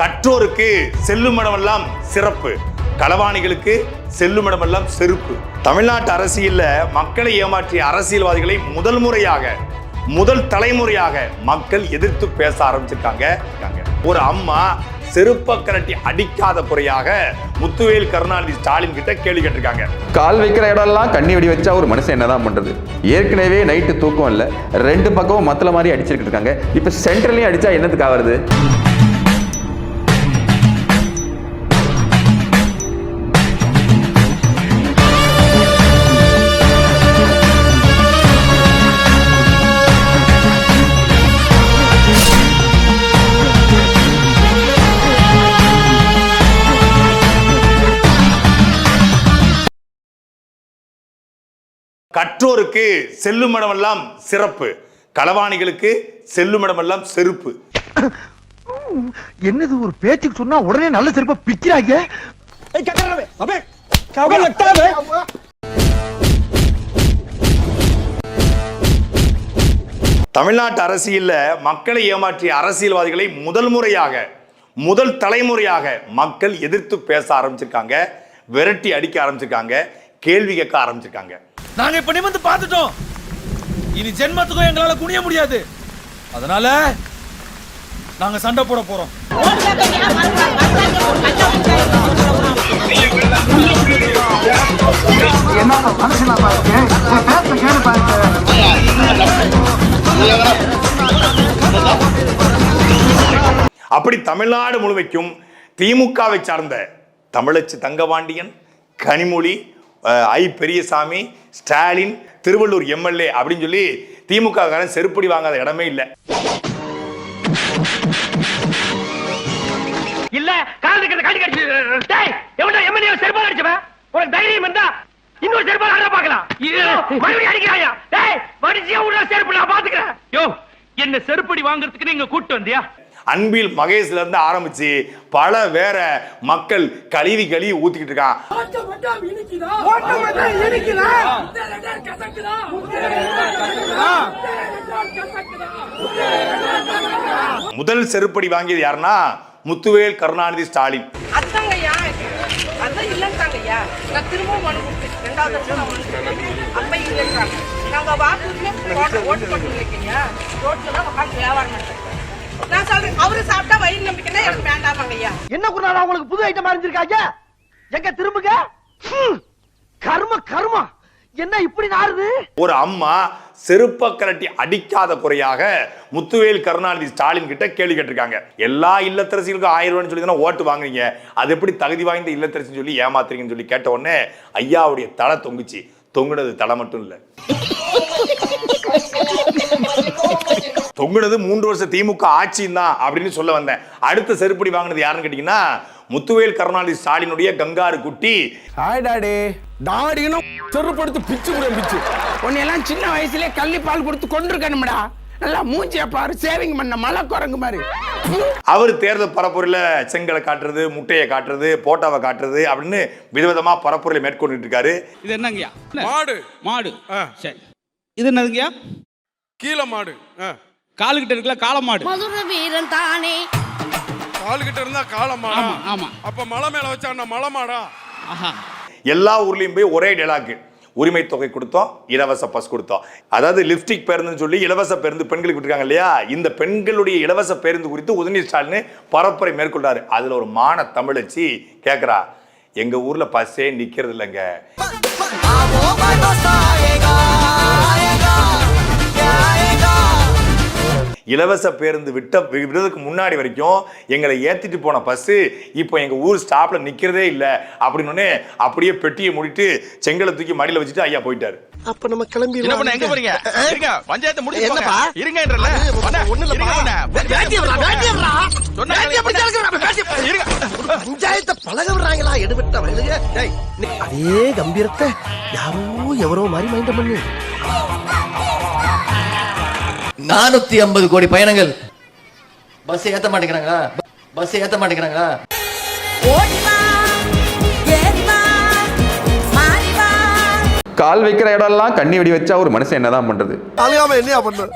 கற்றோருக்கு செல்லுமிடமெல்லாம் சிறப்பு. களவாணிகளுக்கு செல்லுமிடமெல்லாம் செருப்பு. தமிழ்நாட்டு அரசியலில் மக்களை ஏமாற்றிய அரசியல்வாதிகளை முதல் முறையாக முதல் தலைமுறையாக மக்கள் எதிர்த்து பேச ஆரம்பிச்சிருக்காங்க. ஒரு அம்மா செருப்ப கரட்டி அடிக்காத குறையாக முத்துவேல் கருணாநிதி ஸ்டாலின் கிட்ட கேள்வி கேட்டிருக்காங்க. கால் வைக்கிற இடம்லாம் கண்ணி வெடி வச்சா ஒரு மனுஷன் என்னதான் பண்றது? ஏற்கனவே நைட்டு தூக்கம் இல்லை ரெண்டு பக்கமும் மத்தல மாதிரி அடிச்சிருக்கிட்டு இருக்காங்க. இப்ப சென்ட்ரலையும் அடிச்சா என்னத்துக்கு ஆகுறது கற்றோருக்கு செல்லுமிடமெல்லாம் சிறப்பு. களவாணிகளுக்கு செல்லுமிடமெல்லாம் செருப்பு. என்னது ஒரு பேச்சுக்கு சொன்னா உடனே நல்ல செருப்பா பிக்கிறாங்க தமிழ்நாட்டு அரசியல்ல மக்களை ஏமாற்றிய அரசியல்வாதிகளை முதல் முறையாக முதல் தலைமுறையாக மக்கள் எதிர்த்து பேச ஆரம்பிச்சிருக்காங்க விரட்டி அடிக்க ஆரம்பிச்சிருக்காங்க கேள்வி கேட்க ஆரம்பிச்சிருக்காங்க. நாங்க இப்ப நிமிந்து பார்த்துட்டோம். இனி ஜென்மத்துக்கும் எங்களால குனிய முடியாது. அதனால நாங்க சண்டை போட போறோம். அப்படி தமிழ்நாடு முழுமைக்கும் திமுகவை சார்ந்த தமிழச்சி தங்கபாண்டியன் கனிமொழி ஐ பெரியசாமி ஸ்டாலின் திருவள்ளூர் எம்எல்ஏ அப்படின்னு சொல்லி திமுக காரன் செருப்படி வாங்காத இடமே இல்லை. இல்ல கால் இருக்கிறத காட்டி கடிச்சு செருப்பால் அடிச்சவன் உனக்கு தைரியம் இருந்தா இன்னொரு செருப்பால் ஆட பார்க்கலாம். மறுபடியும் அடிக்கிறாயா? டேய் வடிச்சியா உள்ள செருப்பு நான் பாத்துக்கிறேன். யோ என்ன செருப்படி வாங்குறதுக்கு நீங்க கூட்டு வந்தியா? அன்பில் மகேஷ்ல இருந்து ஆரம்பிச்சு பல வேற மக்கள் கழுவி கழுவி ஊத்திக்கிட்டு இருக்கான் முதல் செருப்படி வாங்கியது யாருன்னா முத்துவேல் கருணாநிதி ஸ்டாலின். அப்ப இல்லைன்றாங்க நாங்க வாக்குறுதியே ஓட்டு போட்டு இல்லைங்கய்யா ரோட்ல தான் உட்காந்து வியாபாரம் பண்றேன். நான் சொல்றேன் அவரு சாப்பிட்டா வயிறு நம்பிக்கைன்னா எனக்கு வேண்டாமாங்கய்யா என்ன குருநாதா உங்களுக்கு புது ஐட்டம் அறிஞ்சிருக்காங்க? எங்க திரும்புங்க? கர்ம கர்மா. என்ன இப்படி நாறுது? ஒரு அம்மா செருப்ப கரட்டி அடிக்காத குறையாக முத்துவேல் கருணாநிதி ஸ்டாலின் கிட்ட கேள்வி கேட்டிருக்காங்க. எல்லா இல்லத்தரசிகளுக்கும் ஆயிரம் ரூபான்னு சொல்லி தானே ஓட்டு வாங்குறீங்க? அது எப்படி தகுதி வாய்ந்த இல்லத்தரசின்னு சொல்லி ஏமாத்துறீங்கன்னு சொல்லி கேட்ட உடனே ஐயாவுடைய தலை தொங்குச்சு. தொங்குனது தலை மட்டும் இல்ல. தொங்குனது மூன்று வருஷம் திமுக ஆட்சியும் தான் அப்படின்னு சொல்ல வந்தேன். அடுத்த செருப்படி வாங்கினது யாருன்னு கேட்டீங்கன்னா முத்துவேல் கருணாநிதி ஸ்டாலினுடைய கங்காரு குட்டி. ஹாய் டாடி டாடினும் செருப்படுத்து பிச்சு கூட பிச்சு. உன்னையெல்லாம் சின்ன வயசுலயே கள்ளி பால் கொடுத்து கொண்டிருக்கணும்டா. நல்லா மூஞ்சிய பாரு சேவிங் பண்ண மலை குரங்கு மாதிரி. அவர் தேர்தல் பரப்புரையில் செங்கலை காட்டுறது முட்டையை காட்டுறது போட்டாவை காட்டுறது அப்படின்னு விதவிதமா பரப்புரையில் மேற்கொண்டுட்டு இருக்காரு. இது என்னங்கய்யா? மாடு. மாடு. சரி. இது என்னதுங்கய்யா? கீழே மாடு. காலுக்கிட்ட இருக்கல காளை மாடு மதுர வீரன் தானே. காலுகிட்ட இருந்தா காளை மாடா ஆமா ஆமா. அப்ப மலை மேல வச்சா என்ன மலை மாடா ஆஹா. எல்லா ஊர்லயும் போய் ஒரே டெலாக்கு உரிமை தொகை கொடுத்தோம் இலவச பஸ் கொடுத்தோம். அதாவது லிப்டிக் பேருந்துன்னு சொல்லி இலவச பேருந்து பெண்களுக்கு விட்டுருக்காங்க இல்லையா? இந்த பெண்களுடைய இலவச பேருந்து குறித்து உதயநிதி ஸ்டாலின் பரப்புரை மேற்கொண்டாரு அதுல ஒரு மான தமிழச்சி கேக்குறா. எங்க ஊர்ல பஸ்ஸே நிக்கிறது இல்லைங்க. இலவச பேருந்து விட்ட விடுறதுக்கு முன்னாடி வரைக்கும் எங்களை ஏத்திட்டு போன பஸ் இப்போ எங்க ஊர் ஸ்டாப்ல நிக்கிறதே இல்ல. அப்படின்னு அப்படியே பெட்டியை மூடிட்டு செங்கலை தூக்கி மடியில வச்சுட்டு ஐயா போயிட்டாரு. அப்ப நம்ம கிளம்பி என்ன பண்ண எங்க போறீங்க? இருங்க பஞ்சாயத்து முடிச்சு என்னப்பா? இருங்கன்றல. ஒண்ணு பஞ்சாயத்தை பழக விடுறாங்களா? எடுபட்ட வயலுங்க அதே கம்பீரத்தை யாரோ எவரோ மாதிரி மைண்டம் பண்ணு. நானூத்தி ஐம்பது கோடி பயணங்கள். பஸ் ஏத்த மாட்டேங்கிறாங்களா? பஸ் ஏத்த மாட்டேங்கிறாங்களா? கால் வைக்கிற இடம்லாம் கண்ணி வெடி வச்சா ஒரு மனுஷன் என்னதான் பண்றது? அழுகாம என்னையா பண்ண?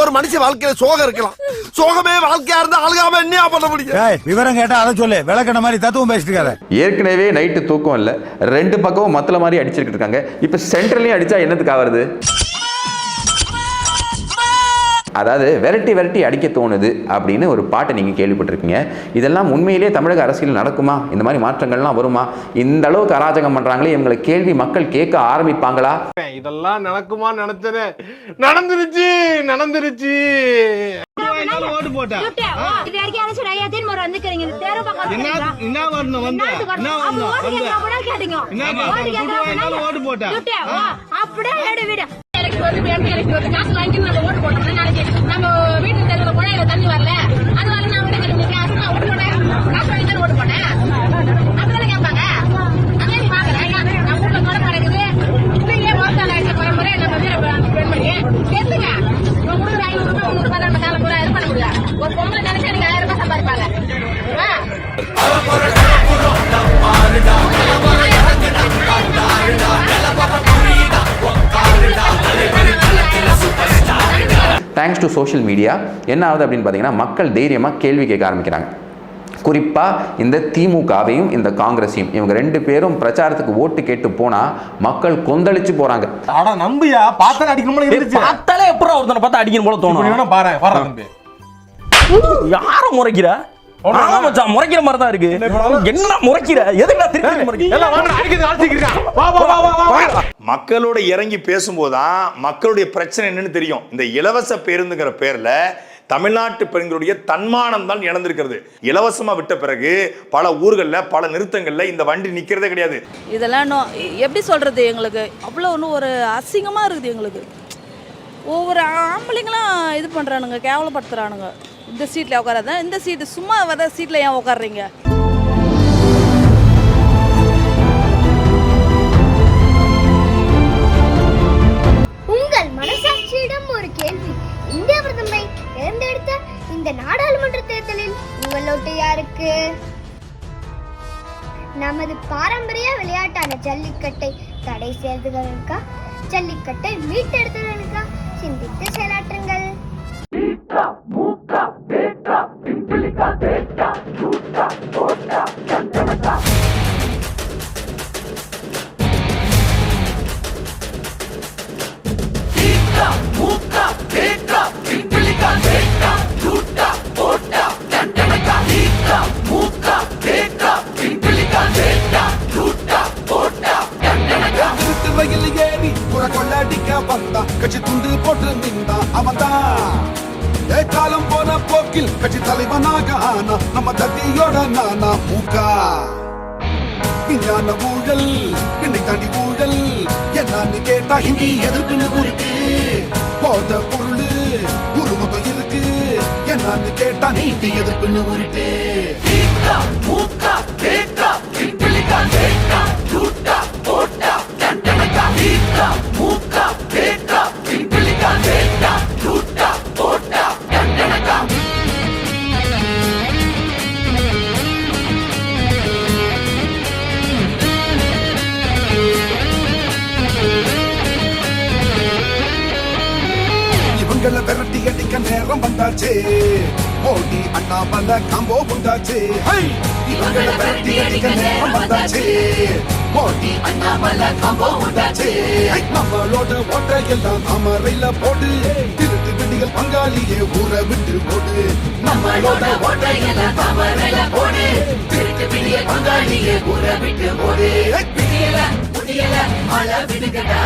ஒரு மனுஷன் வாழ்க்கையில சோகம் இருக்கலாம். சோகமே வாழ்க்கையா இருந்தா அழுகாம என்னையா பண்ண முடியும்? விவரம் கேட்டா அதை சொல்லு. விளக்கண மாதிரி தத்துவம் பேசிட்டு இருக்காத. ஏற்கனவே நைட்டு தூக்கம் இல்ல. ரெண்டு பக்கமும் மத்தல மாதிரி அடிச்சிருக்கிட்டு இருக்காங்க. இப்ப சென்ட்ரலையும் அடிச்சா என்னத்துக்கு ஆவறது? அதாவது விரட்டி விரட்டி அடிக்க தோணுது அப்படின்னு ஒரு பாட்டை நீங்கள் கேள்விப்பட்டிருக்கீங்க. இதெல்லாம் உண்மையிலேயே தமிழக அரசியல் நடக்குமா? இந்த மாதிரி மாற்றங்கள்லாம் வருமா? இந்த அளவுக்கு அராஜகம் பண்ணுறாங்களே இவங்களை கேள்வி மக்கள் கேட்க ஆரம்பிப்பாங்களா? இதெல்லாம் நடக்குமா நினைச்சனே. நடந்துருச்சு நடந்துருச்சு. ஓட்டு போட்டா இது வரைக்கும் யாராச்சும் ஐயா திரும்ப வந்துக்கிறீங்க. இந்த தேர்வு பக்கம் என்ன என்ன வரணும்? வந்து. என்ன வரணும்? வந்து. கேட்டீங்க என்ன ஓட்டு போட்டா அப்படியே எடு விடு. எனக்கு வந்து வேணும் எனக்கு வந்து காசு வாங்கி நம்ம ஓட்டு போட்டோம்னா நாளைக்கு நம்ம தேங்க்ஸ் டு சோஷியல் மீடியா என்ன ஆகுது அப்படின்னு பார்த்தீங்கன்னா மக்கள் தைரியமாக கேள்வி கேட்க ஆரம்பிக்கிறாங்க. குறிப்பாக இந்த திமுகவையும் இந்த காங்கிரஸையும் இவங்க ரெண்டு பேரும் பிரச்சாரத்துக்கு ஓட்டு கேட்டு போனால் மக்கள் கொந்தளிச்சு போகிறாங்க அட நம்பியா? பார்த்தா அடிக்கணும்னு இருந்துச்சு. பார்த்தாலே எப்பறம் ஒருத்தனை பார்த்தா அடிக்கணும் போல தோணும். பாரு வர தம்பி. யார முறைக்கிற? ஆமா மச்சான் முறைக்கிற மாதிரி தான் இருக்கு. என்ன முறைக்கிற? எதுக்கு திருப்பி முறைக்கிற? எல்லாம் வாங்க அடிக்கிறது அழைச்சிக்கிறேன் வா வா வா வா வா மக்களோட இறங்கி பேசும்போது தான் மக்களுடைய பிரச்சனை என்னன்னு தெரியும். இந்த இலவச பேருந்துங்கிற பேர்ல தமிழ்நாட்டு பெண்களுடைய தன்மானம் தான் இழந்திருக்கிறது. இலவசமா விட்ட பிறகு பல ஊர்கள்ல பல நிறுத்தங்கள்ல இந்த வண்டி நிக்கிறதே கிடையாது. இதெல்லாம் எப்படி சொல்றது எங்களுக்கு? அவ்வளோ ஒன்றும் ஒரு அசிங்கமா இருக்குது எங்களுக்கு. ஒவ்வொரு ஆம்பளைங்களும் இது பண்றானுங்க கேவலப்படுத்துறானுங்க. இந்த சீட்ல உட்காராத இந்த சீட்டு சும்மா வர சீட்ல ஏன் உட்காடுறீங்க உங்கள் மனசாட்சியிடம் ஒரு கேள்வி. இந்திய பிரதமரை தேர்ந்தெடுத்த இந்த நாடாளுமன்ற தேர்தலில் உங்கள் ஓட்டு யாருக்கு? நமது பாரம்பரிய விளையாட்டான ஜல்லிக்கட்டை தடை செய்ததற்கா ஜல்லிக்கட்டை மீட்டெடுத்ததற்கா சிந்தித்து செயலாற்றுங்கள். கொள்ளடிக்க வந்தா கட்சி துண்டு போட்டு நின்றா அவன்தான். ஏ காலம் போன போக்கில் கட்சி தலைவனாக ஆனா நம்ம தத்தியோட நானா மூக்கா? விஞ்ஞான ஊழல் என்னை தாண்டி ஊழல். என்னன்னு கேட்டா ஹிந்தி எதிர்ப்புன்னு இருக்கு போத பொருள் உருவகம் இருக்கு. என்னன்னு கேட்டா நீட்டி எதிர்ப்புன்னு இருக்கு இவங்கள வந்தாச்சு மோடி அண்ணாமல காம்போ உண்டாச்சு! இவங்கள விரட்டி அடிக்க நேரம் வந்தாச்சு. மோடி அண்ணாமல காம்போ உண்டாச்சு. ஹை! நம்மளோட ஓட்ட எல்லாம் அமரையில போடு. திருட்டு விடிகள் பங்காளியே ஊற விட்டு போடு. நம்மளோட ஓட்ட எல்லாம் அமரையில போடு. திருட்டு விடிகள் பங்காளியே ஊற விட்டு போடு. ஹை! விடியல முடியல மழை விடுகடா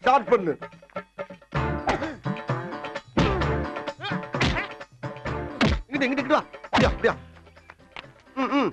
ஸ்டார்ட் பண்ணு. இங்கிட்டு இங்கிட்டு இங்கிட்டு வா. அப்படியா அப்படியா. ம் ம்.